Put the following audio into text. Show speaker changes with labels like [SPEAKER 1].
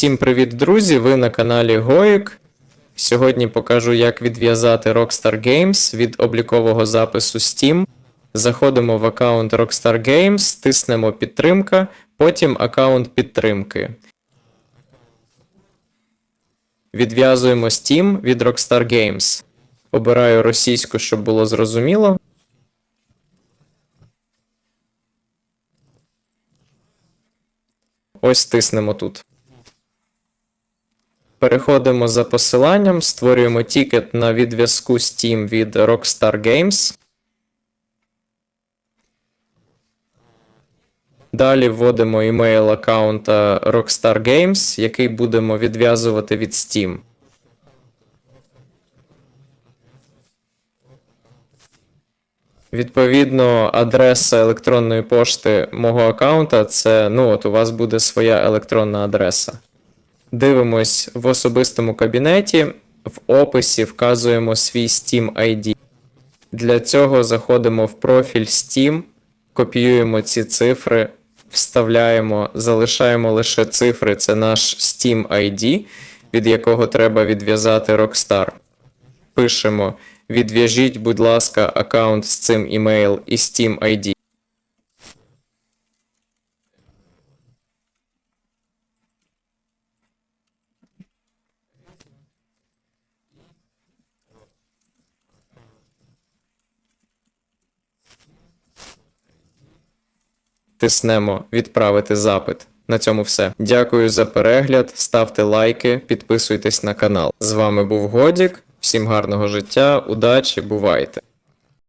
[SPEAKER 1] Всім привіт, друзі! Ви на каналі Гоїк. Сьогодні покажу, як відв'язати Rockstar Games від облікового запису Steam. Заходимо в аккаунт Rockstar Games, тиснемо підтримка, потім аккаунт підтримки. Відв'язуємо Steam від Rockstar Games. Обираю російську, щоб було зрозуміло. Ось тиснемо тут. Переходимо за посиланням, створюємо тікет на відв'язку Steam від Rockstar Games. Далі вводимо імейл аккаунта Rockstar Games, який будемо відв'язувати від Steam. Відповідно, адреса електронної пошти мого аккаунта це, ну от у вас буде своя електронна адреса. Дивимось в особистому кабінеті, в описі вказуємо свій Steam ID. Для цього заходимо в профіль Steam, копіюємо ці цифри, вставляємо, залишаємо лише цифри, це наш Steam ID, від якого треба відв'язати Rockstar. Пишемо: відв'яжіть, будь ласка, аккаунт з цим імейл і Steam ID. Тиснемо відправити запит. На цьому все. Дякую за перегляд, ставте лайки, підписуйтесь на канал. З вами був Годік. Всім гарного життя, удачі, бувайте!